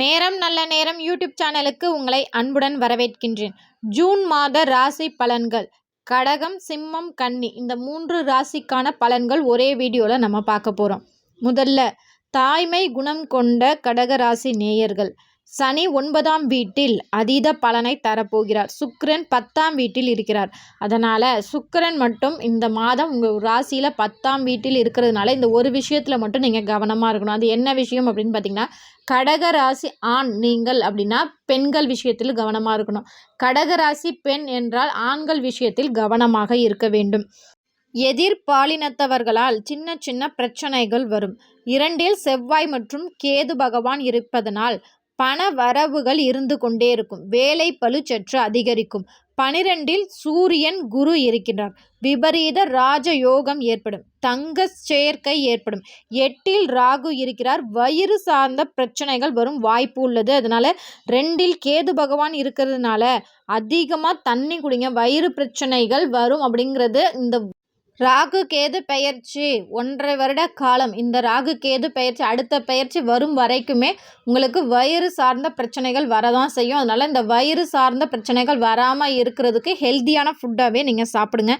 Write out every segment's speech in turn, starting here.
நேரம் நல்ல நேரம் யூடியூப் சேனலுக்கு உங்களை அன்புடன் வரவேற்கின்றேன். ஜூன் மாத ராசி பலன்கள். கடகம் சிம்மம் கன்னி இந்த மூன்று ராசிக்கான பலன்கள் ஒரே வீடியோவில் நம்ம பார்க்க போகிறோம் முதல்ல தாய்மை குணம் கொண்ட கடக ராசி நேயர்கள். சனி ஒன்பதாம் வீட்டில் அதீத பலனை தரப்போகிறார். சுக்கரன் பத்தாம் வீட்டில் இருக்கிறார். அதனால் சுக்கரன் மட்டும் இந்த மாதம் உங்கள் ராசியில் பத்தாம் வீட்டில் இருக்கிறதுனால இந்த ஒரு விஷயத்தில் மட்டும் நீங்கள் கவனமாக இருக்கணும். அது என்ன விஷயம் அப்படின்னு பார்த்தீங்கன்னா கடக ராசி ஆண் நீங்கள் அப்படின்னா பெண்கள் விஷயத்தில் கவனமாக இருக்கணும். கடக ராசி பெண் என்றால் ஆண்கள் விஷயத்தில் கவனமாக இருக்க வேண்டும். எதிர்பாலினத்தவர்களால் சின்ன சின்ன பிரச்சனைகள் வரும். இரண்டில் செவ்வாய் மற்றும் கேது பகவான் இருப்பதனால் பண வரவுகள் இருந்து கொண்டே இருக்கும். வேலை பழு சற்று அதிகரிக்கும். பனிரெண்டில் சூரியன் குரு இருக்கின்றார். விபரீத ராஜ யோகம் ஏற்படும். தங்க சேர்க்கை ஏற்படும். எட்டில் ராகு இருக்கிறார். வயிறு சார்ந்த பிரச்சனைகள் வரும் வாய்ப்பு உள்ளது. அதனால ரெண்டில் கேது பகவான் இருக்கிறதுனால அதிகமாக தண்ணி குடிங்க வயிறு பிரச்சனைகள் வரும் அப்படிங்கிறது இந்த ராகு கேது பெயர்ச்சி. ஒன்றரை வருட காலம். இந்த ராகு கேது பெயர்ச்சி அடுத்த பெயர்ச்சி வரும் வரைக்குமே உங்களுக்கு வயிறு சார்ந்த பிரச்சனைகள் வரதான் செய்யும். அதனால் இந்த வயிறு சார்ந்த பிரச்சனைகள் வராமல் இருக்கிறதுக்கு ஹெல்த்தியான ஃபுட்டாகவே நீங்கள் சாப்பிடுங்க.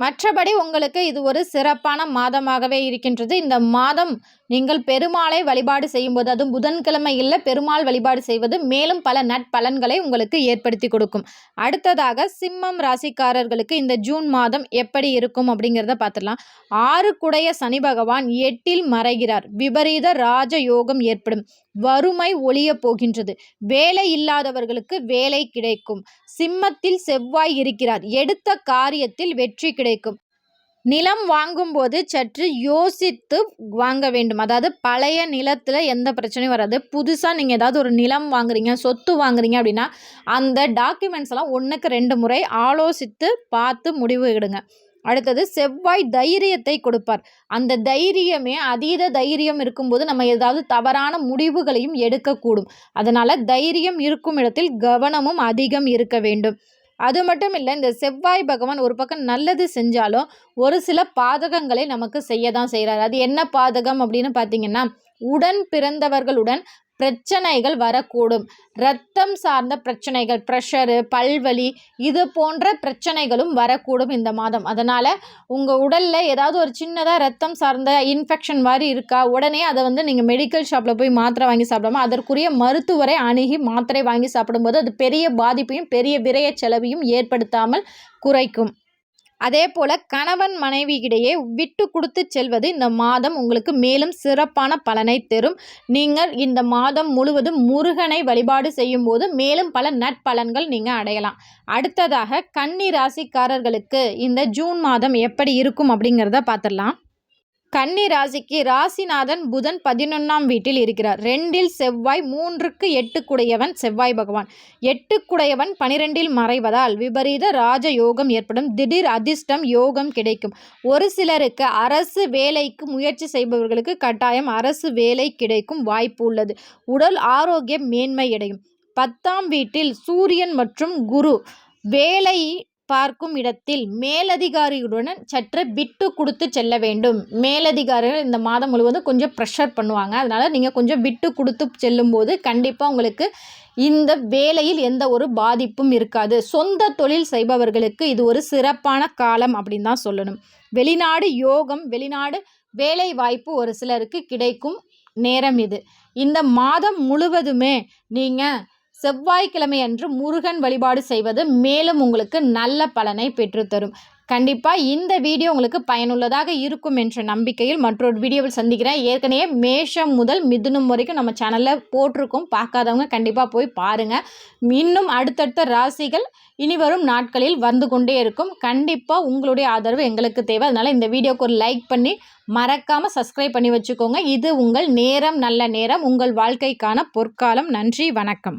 மற்றபடி உங்களுக்கு இது ஒரு சிறப்பான மாதமாகவே இருக்கின்றது. இந்த மாதம் நீங்கள் பெருமாளை வழிபாடு செய்யும்போது அதுவும் புதன்கிழமையில் பெருமாள் வழிபாடு செய்வது மேலும் பல நட்பலன்களை உங்களுக்கு ஏற்படுத்தி கொடுக்கும். அடுத்ததாக சிம்மம் ராசிக்காரர்களுக்கு இந்த ஜூன் மாதம் எப்படி இருக்கும் அப்படிங்கிறத பார்த்துடலாம். ஆறு குடைய சனி பகவான் எட்டில் மறைகிறார். விபரீத ராஜ யோகம் ஏற்படும். வறுமை ஒளிய போகின்றது. வேலை இல்லாதவர்களுக்கு வேலை கிடைக்கும். சிம்மத்தில் செவ்வாய் இருக்கிறார். எடுத்த காரியத்தில் வெற்றி கிடைக்கும். நிலம் வாங்கும்போது சற்று யோசித்து வாங்க வேண்டும். அதாவது பழைய நிலத்தில் எந்த பிரச்சனையும் வராது. புதுசாக நீங்கள் ஏதாவது ஒரு நிலம் வாங்குறீங்க சொத்து வாங்குறீங்க அப்படின்னா அந்த டாக்குமெண்ட்ஸ் எல்லாம் ஒன்றுக்கு ரெண்டு முறை ஆலோசித்து பார்த்து முடிவு எடுங்க. அடுத்தது செவ்வாய் தைரியத்தை கொடுப்பார். அந்த தைரியமே அதீத தைரியம் இருக்கும்போது நம்ம ஏதாவது தவறான முடிவுகளையும் எடுக்கக்கூடும். அதனால் தைரியம் இருக்கும் இடத்தில் கவனமும் அதிகம் இருக்க வேண்டும். அது மட்டும் இல்லை இந்த செவ்வாய் பகவான் ஒரு பக்கம் நல்லது செஞ்சாலும் ஒரு சில பாதகங்களை நமக்கு செய்ய தான் செய்கிறார் அது என்ன பாதகம் அப்படின்னு பார்த்தீங்கன்னா உடன் பிறந்தவர்களுடன் பிரச்சனைகள் வரக்கூடும். இரத்தம் சார்ந்த பிரச்சனைகள் ப்ரெஷரு பல்வலி இது போன்ற பிரச்சனைகளும் வரக்கூடும் இந்த மாதம். அதனால் உங்கள் உடலில் ஏதாவது ஒரு சின்னதாக ரத்தம் சார்ந்த இன்ஃபெக்ஷன் மாதிரி இருக்கா உடனே அதை வந்து நீங்கள் மெடிக்கல் ஷாப்பில் போய் மாத்திரை வாங்கி சாப்பிடாம அதற்குரிய மருத்துவரை அணுகி மாத்திரை வாங்கி சாப்பிடும்போது அது பெரிய பாதிப்பையும் பெரிய விரைய செலவையும் ஏற்படுத்தாமல் குறைக்கும். அதே போல் கணவன் மனைவியிடையே விட்டு கொடுத்து செல்வது இந்த மாதம் உங்களுக்கு மேலும் சிறப்பான பலனை தரும். நீங்கள் இந்த மாதம் முழுவதும் முருகனை வழிபாடு செய்யும் போது மேலும் பல நட்பலன்கள் நீங்கள் அடையலாம். அடுத்ததாக கன்னி ராசிக்காரர்களுக்கு இந்த ஜூன் மாதம் எப்படி இருக்கும் அப்படிங்கிறத பார்த்துடலாம். கன்னி ராசிக்கு ராசிநாதன் புதன் பதினொன்றாம் வீட்டில் இருக்கிறார். ரெண்டில் செவ்வாய் மூன்றுக்கு எட்டுக்குடையவன் செவ்வாய் பகவான். எட்டுக்குடையவன் பனிரெண்டில் மறைவதால் விபரீத ராஜ யோகம் ஏற்படும். திடீர் அதிர்ஷ்டம் யோகம் கிடைக்கும். ஒரு சிலருக்கு அரசு வேலைக்கு முயற்சி செய்பவர்களுக்கு கட்டாயம் அரசு வேலை கிடைக்கும் வாய்ப்பு உள்ளது. உடல் ஆரோக்கியம் மேன்மையடையும். பத்தாம் வீட்டில் சூரியன் மற்றும் குரு வேலை பார்க்கும் இடத்தில் மேலதிகாரியுடன் சற்று விட்டு கொடுத்து செல்ல வேண்டும். மேலதிகாரிகள் இந்த மாதம் முழுவதும் கொஞ்சம் ப்ரெஷர் பண்ணுவாங்க. அதனால் நீங்கள் கொஞ்சம் விட்டு கொடுத்து செல்லும்போது கண்டிப்பாக உங்களுக்கு இந்த வேலையில் எந்த ஒரு பாதிப்பும் இருக்காது. சொந்த தொழில் செய்பவர்களுக்கு இது ஒரு சிறப்பான காலம் அப்படின்னு தான் சொல்லணும். வெளிநாடு யோகம் வெளிநாடு வேலை வாய்ப்பு ஒரு சிலருக்கு கிடைக்கும் நேரம் இது. இந்த மாதம் முழுவதுமே நீங்கள் செவ்வாய்க்கிழமை அன்று முருகன் வழிபாடு செய்வது மேலும் உங்களுக்கு நல்ல பலனை பெற்றுத்தரும். கண்டிப்பாக இந்த வீடியோ உங்களுக்கு பயனுள்ளதாக இருக்கும் என்ற நம்பிக்கையில் மற்றொரு வீடியோவில் சந்திக்கிறேன். ஏற்கனவே மேஷம் முதல் மிதுனம் வரைக்கும் நம்ம சேனலில் போட்டிருக்கோம். பார்க்காதவங்க கண்டிப்பாக போய் பாருங்கள் இன்னும் அடுத்தடுத்த ராசிகள் இனி வரும் நாட்களில் வந்து கொண்டே இருக்கும். கண்டிப்பாக உங்களுடைய ஆதரவு எங்களுக்கு தேவை. அதனால் இந்த வீடியோக்கு ஒரு லைக் பண்ணி மறக்காமல் சப்ஸ்கிரைப் பண்ணி வச்சுக்கோங்க. இது உங்கள் நேரம் நல்ல நேரம் உங்கள் வாழ்க்கைக்கான பொற்காலம். நன்றி வணக்கம்.